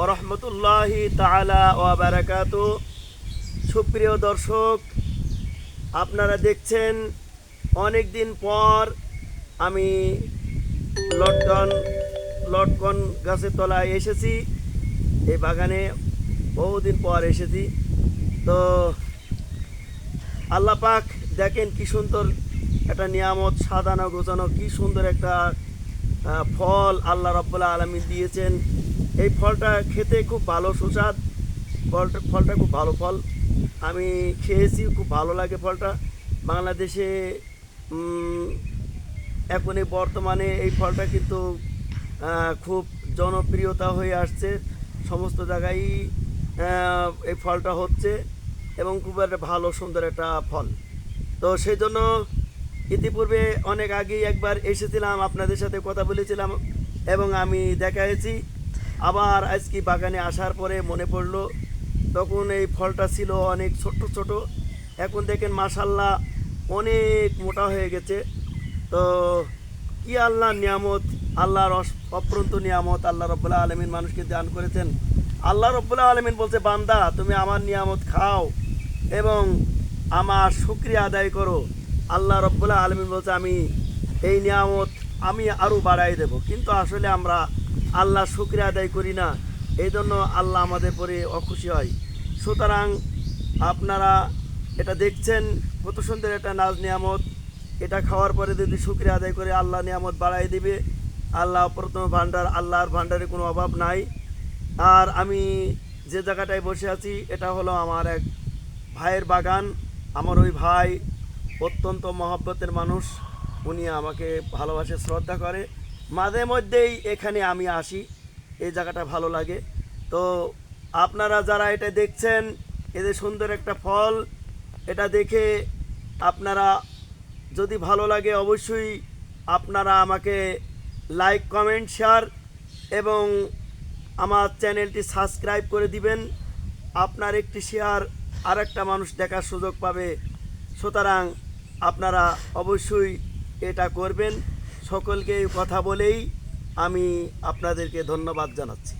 ওরহমতুল্লাহি তালা ও বারাকাত। সুপ্রিয় দর্শক, আপনারা দেখছেন অনেক দিন পর আমি লটকন লটকন গাছের তলায় এসেছি। এই বাগানে বহুদিন পর এসেছি। তো আল্লাহ পাক দেখেন কি সুন্দর একটা নিয়ামত সাজানো গোছানো, কি সুন্দর একটা ফল আল্লাহ রব্বুল্লাহ আলমী দিয়েছেন। এই ফলটা খেতে খুব ভালো সুস্বাদ। ফলটা ফলটা খুব ভালো ফল। আমি খেয়েছি, খুব ভালো লাগে ফলটা। বাংলাদেশে এখন এই বর্তমানে এই ফলটা কিন্তু খুব জনপ্রিয়তা হয়ে আসছে। সমস্ত জায়গায় এই ফলটা হচ্ছে এবং খুব একটা ভালো, সুন্দর একটা ফল। তো সেই জন্য ইতিপূর্বে অনেক আগেই একবার এসেছিলাম, আপনাদের সাথে কথা বলেছিলাম এবং আমি দেখাইছি আবার আজকে বাগানে আসার পরে মনে পড়ল, তখন এই ফলটা ছিল অনেক ছোট ছোট। এখন দেখেন মাসাল্লাহ অনেক মোটা হয়ে গেছে। তো কি আল্লাহর নিয়ামত, আল্লাহর অপ্রন্ত নিয়ামত আল্লাহ রব্বুল্লাহ আলমিন মানুষকে দান করেছেন। আল্লাহ রব্বুল্লাহ আলমিন বলছে, বান্দা, তুমি আমার নিয়ামত খাও এবং আমার শুক্রিয়া আদায় করো। আল্লাহ রব্বুল্লাহ আলমিন বলছে, আমি এই নিয়ামত আমি আরও বাড়াই দেব। কিন্তু আসলে আমরা আল্লাহ শুক্রিয়া আদায় করি না। এই জন্য আল্লাহ আমাদের পরে অখুশি হয়। সুতরাং আপনারা এটা দেখছেন কত সুন্দর একটা নাজ নিয়ামত। এটা খাওয়ার পরে যদি শুক্রিয়া আদায় করে আল্লাহ নিয়ামত বাড়াই দিবে, আল্লাহ প্রথম ভান্ডার আল্লাহর ভান্ডারে কোনো অভাব নাই। আর আমি যে জায়গাটায় বসে আছি, এটা হলো আমার এক ভাইয়ের বাগান। আমার ওই ভাই অত্যন্ত মহব্বতের মানুষ। উনি আমাকে ভালোবাসে, শ্রদ্ধা করে। মাঝে মধ্যেই এখানে আমি আসি। এই জায়গাটা ভালো লাগে। তো আপনারা যারা এটা দেখছেন এদের সুন্দর একটা ফল, এটা দেখে আপনারা যদি ভালো লাগে অবশ্যই আপনারা আমাকে লাইক, কমেন্ট, শেয়ার এবং আমার চ্যানেলটি সাবস্ক্রাইব করে দিবেন। আপনার একটি শেয়ার আর একটা মানুষ দেখার সুযোগ পাবে। সুতরাং আপনারা অবশ্যই এটা করবেন। সকলকে কথা বলেই আমি আপনাদেরকে ধন্যবাদ জানাচ্ছি।